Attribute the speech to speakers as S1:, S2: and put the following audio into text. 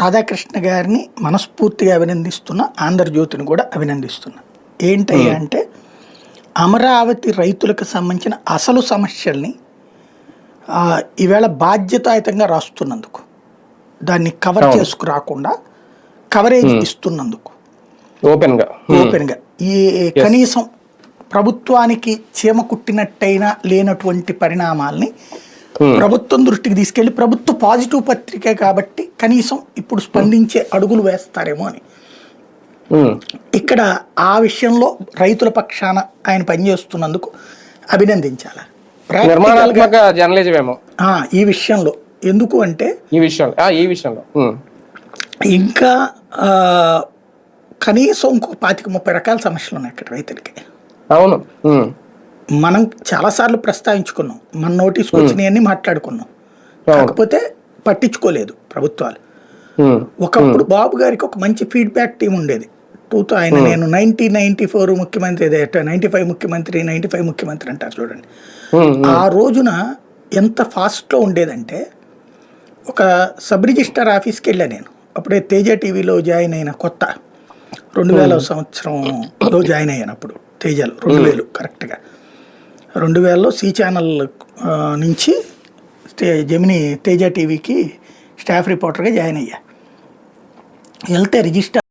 S1: రాధాకృష్ణ గారిని మనస్ఫూర్తిగా అభినందిస్తున్నా ఆంధ్రజ్యోతిని కూడా అభినందిస్తున్నా. ఏంటయ్యా అంటే అమరావతి రైతులకు సంబంధించిన అసలు సమస్యల్ని ఈవేళ బాధ్యతాయుతంగా రాస్తున్నందుకు దాన్ని కవర్. చేసుకురాకుండా కవరేజ్ ఇస్తున్నందుకు.
S2: ఓపెన్గా
S1: ఓపెన్గా. ఈ కనీసం ప్రభుత్వానికి చీమ కుట్టినట్టయినా లేనటువంటి పరిణామాల్ని ప్రభుత్వం దృష్టికి తీసుకెళ్ళి ప్రభుత్వ పాజిటివ్ పత్రికే కాబట్టి కనీసం ఇప్పుడు స్పందించే అడుగులు వేస్తారేమో అని. ఇక్కడ ఆ విషయంలో రైతుల పక్షాన ఆయన పనిచేస్తున్నందుకు అభినందించాలి? ఈ విషయంలో. ఎందుకు అంటే
S2: ఈ విషయంలో. ఈ విషయంలో.
S1: ఇంకా కనీసం ఇంకొక పాతిక ముప్పై రకాల సమస్యలు ఉన్నాయి ఇక్కడ రైతులకి.
S2: అవును.
S1: మనం చాలాసార్లు ప్రస్తావించుకున్నాం. మన నోటీస్కి వచ్చినాయన్నీ మాట్లాడుకున్నాం కాకపోతే పట్టించుకోలేదు ప్రభుత్వాలు. ఒకప్పుడు బాబు గారికి ఒక మంచి ఫీడ్బ్యాక్ టీం ఉండేది. టూ ఆయన నేను నైన్టీన్ నైన్టీ ఫోర్ ముఖ్యమంత్రి నైన్టీ ఫైవ్ ముఖ్యమంత్రి నైన్టీ ఫైవ్ ముఖ్యమంత్రి అంటారు చూడండి. ఆ రోజున ఎంత ఫాస్ట్లో ఉండేదంటే ఒక సబ్ రిజిస్టర్ ఆఫీస్కి వెళ్ళా నేను. అప్పుడే తేజ టీవీలో జాయిన్ అయిన కొత్త. రెండు వేల సంవత్సరంలో జాయిన్ అయ్యాను అప్పుడు తేజలో రెండు వేలు కరెక్ట్గా. రెండు వేలలో సి ఛానల్ నుంచి స్టే జమిని తేజ టీవీకి స్టాఫ్ రిపోర్టర్గా జాయిన్ అయ్యా. వెళ్తే రిజిస్టర్